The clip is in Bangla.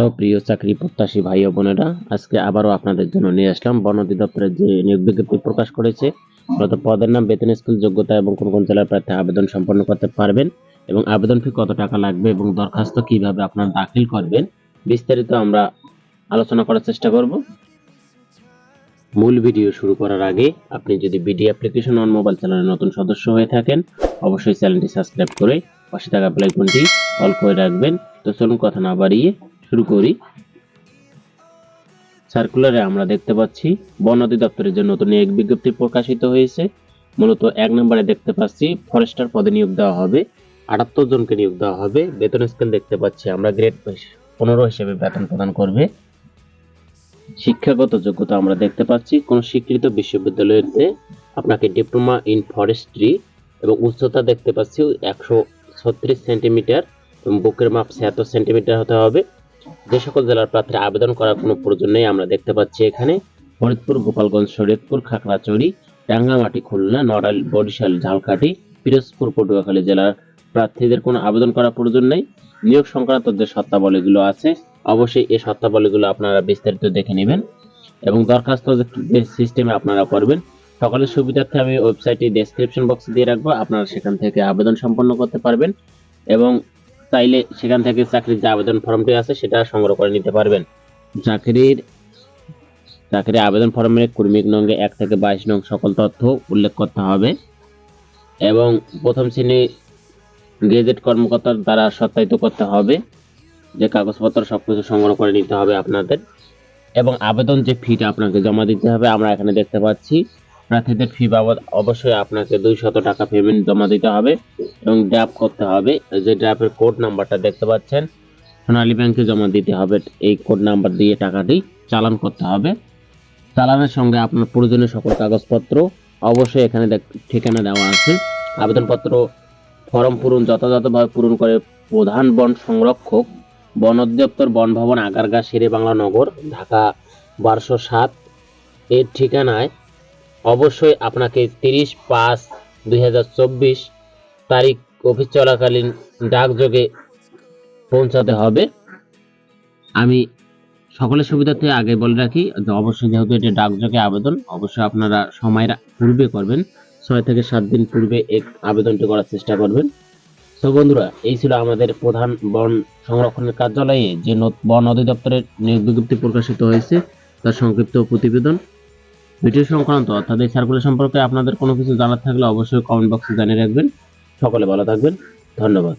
হ্যালো, প্রিয় চাকরি প্রত্যাশী ভাই ও বোনেরা। আজকে আবারও আপনাদের জন্য নিয়ে আসলাম। বন অধিদপ্তরের যে নিয়োগ বিজ্ঞপ্তি প্রকাশ করেছে, মূলত পদের নাম, বেতন, স্কুল যোগ্যতা এবং কোন কোন জেলার প্রার্থী আবেদন সম্পন্ন করতে পারবেন এবং আবেদন ফি কত টাকা লাগবে এবং দরখাস্ত কীভাবে আপনারা দাখিল করবেন, বিস্তারিত আমরা আলোচনা করার চেষ্টা করব। মূল ভিডিও শুরু করার আগে আপনি যদি বিডি অ্যাপ্লিকেশন অন মোবাইল চ্যানেলের নতুন সদস্য হয়ে থাকেন, অবশ্যই চ্যানেলটি সাবস্ক্রাইব করে পাশে থাকা বেল আইকনটি অল করে রাখবেন। তো চলুন, কথা না বাড়িয়ে শুরু করি। সার্কুলারে আমরা দেখতে পাচ্ছি, বন অধিদপ্তরের যে নতুন এক বিজ্ঞপ্তি প্রকাশিত হয়েছে, মূলত এক নম্বরে দেখতে পাচ্ছি ফরেস্টার পদে নিয়োগ দেওয়া হবে, আটাত্তর জনকে নিয়োগ দেওয়া হবে, বেতন স্কেল দেখতে পাচ্ছি আমরা গ্রেড পনেরো হিসেবে বেতন প্রদান করবে। শিক্ষাগত যোগ্যতা আমরা দেখতে পাচ্ছি, কোন স্বীকৃত বিশ্ববিদ্যালয়তে আপনাকে ডিপ্লোমা ইন ফরেস্ট্রি এবং উচ্চতা দেখতে পাচ্ছি, একশো ছত্রিশ সেন্টিমিটার এবং বুকের মাপ ছিয়াত্তর সেন্টিমিটার হতে হবে। যে সকল জেলার প্রার্থীরা আবেদন করার কোনো প্রয়োজন নেই, আমরা দেখতে পাচ্ছি এখানে ফরিদপুর, গোপালগঞ্জ, শরীয়তপুর, খাগড়াছড়ি, রাঙ্গামাটি, খুলনা, নড়াইল, বরিশাল, ঝালকাঠি, পিরোজপুর, পটুয়াখালী জেলার প্রার্থীদের কোনো আবেদন করার প্রয়োজন নেই। নিয়োগ সংক্রান্ত যে শর্তাবলীগুলো আছে, অবশ্যই এই শর্তাবলীগুলো আপনারা বিস্তারিত দেখে নেবেন এবং দরখাস্ত যে সিস্টেমে আপনারা করবেন, সকলের সুবিধার্থে আমি ওয়েবসাইটটি ডেসক্রিপশন বক্সে দিয়ে রাখব, আপনারা সেখান থেকে আবেদন সম্পন্ন করতে পারবেন এবং চাইলে সেখান থেকে চাকরির যে আবেদন ফর্মটি আছে সেটা সংগ্রহ করে নিতে পারবেন। চাকরির, চাকরি আবেদন ফর্মের কর্মিক নঙ্গে এক থেকে বাইশ নং সকল তথ্য উল্লেখ করতে হবে এবং প্রথম শ্রেণি গেজেট কর্মকর্তার দ্বারা সত্যায়িত করতে হবে যে কাগজপত্র সবকিছু সংগ্রহ করে নিতে হবে আপনাদের এবং আবেদন যে ফিটা আপনাকে জমা দিতে হবে আমরা এখানে দেখতে পাচ্ছি। প্রার্থীদের ফি বাবদ অবশ্যই আপনাকে দুইশত টাকা পেমেন্ট জমা দিতে হবে এবং ড্রাফ করতে হবে। যে ড্রাফের কোড নাম্বারটা দেখতে পাচ্ছেন, সোনালী ব্যাংকে জমা দিতে হবে। এই কোড নাম্বার দিয়ে টাকাটি চালান করতে হবে। চালানের সঙ্গে আপনার প্রয়োজনীয় সকল কাগজপত্র অবশ্যই এখানে ঠিকানা দেওয়া আছে। আবেদনপত্র, ফর্ম পূরণ, যথাযথভাবে পূরণ করে প্রধান বন সংরক্ষক, বন অধিদপ্তর, বন ভবন, আগারগা শেরে বাংলা নগর, ঢাকা বারোশো সাত। এর ঠিকানায় অবশ্যই আপনাকে তিরিশ পাঁচ দুই তারিখ অফিস চলাকালীন ডাকযোগে পৌঁছাতে হবে। আমি সকলের সুবিধার্থে আগে বলে রাখি অবশ্যই যেহেতু এটা ডাকযোগে আবেদন, অবশ্যই আপনারা সময় রা- পূর্বে করবেন। ছয় থেকে সাত দিন পূর্বে এই আবেদনটি করার চেষ্টা করবেন। তো বন্ধুরা, এই ছিল আমাদের প্রধান বন সংরক্ষণের কার্যালয়ে যে বন অধিদপ্তরের নিয়োগ বিজ্ঞপ্তি প্রকাশিত হয়েছে, তার সংক্ষিপ্ত প্রতিবেদন। ভিডিও সংক্রান্ত অর্থাৎ এই সার্কুলার সম্পর্কে আপনাদের কোনো কিছু জানার থাকলে অবশ্যই কমেন্ট বক্সে জানিয়ে রাখবেন। সকলে ভালো থাকবেন। ধন্যবাদ।